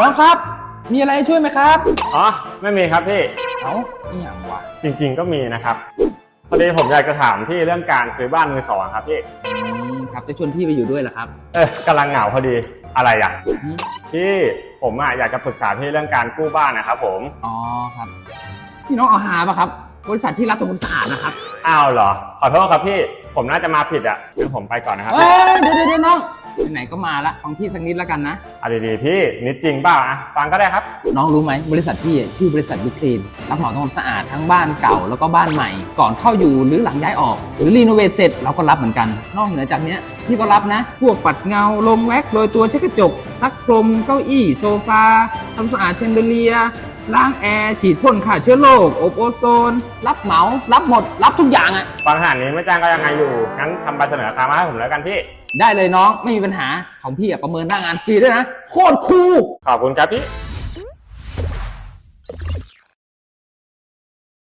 น้องครับ มีอะไรให้ช่วยไหมครับ อ๋อ ไม่มีครับพี่ เอ้านี่อย่างวะจริง ๆ ก็มีนะครับ พอดีผมอยากจะถามพี่เรื่องการซื้อบ้านมือสองครับพี่ อืมครับจะชวนพี่ไปอยู่ด้วยเหรอครับเออกำลังเหงาพอดีอะไรอะ อืมพี่ผมอะอยากจะปรึกษาพี่เรื่องการกู้บ้านนะครับผม อ๋อครับ พี่น้องเอาหาปะครับ บริษัทที่รับทำความสะอาดนะครับ อ้าวเหรอ ขอโทษครับพี่ ผมน่าจะมาผิดอะงั้นผมไปก่อนนะครับ เอ้ยเดี๋ยวเดี๋ยวเดี๋ยวน้อง ไหนๆก็มาละฟังพี่สักนิดแล้วกันนะเอาดีๆพี่นิดจริงเปล่าอะฟังก็ได้ครับ น้องรู้ไหมบริษัทพี่อะชื่อบริษัทบิ๊กคลีนรับเหมาทำความสะอาดทั้งบ้านเก่าแล้วก็บ้านใหม่ ก่อนเข้าอยู่หรือหลังย้ายออก หรือรีโนเวทเสร็จเราก็รับเหมือนกัน นอกเหนือจากเนี้ยพี่ก็รับนะ พวกปัดเงาลมแว็กโรยตัวเช็ดกระจกซักพรมเก้าอี้โซฟาทำสะอาดเชนเดอเลียร์ ล้างแอร์ฉีดพ่นฆ่าเชื้อโรคอบโอโซน รับเหมา รับหมด รับทุกอย่างอะ ฟังขนาดนี้ไม่จ้างก็ยังไงอยู่ งั้นทำใบเสนอราคามาให้ผมแล้วกันพี่ ได้เลยน้องไม่มีปัญหาของพี่อะประเมินหน้างานฟรีด้วยนะ โคตรคูลขอบคุณครับพี่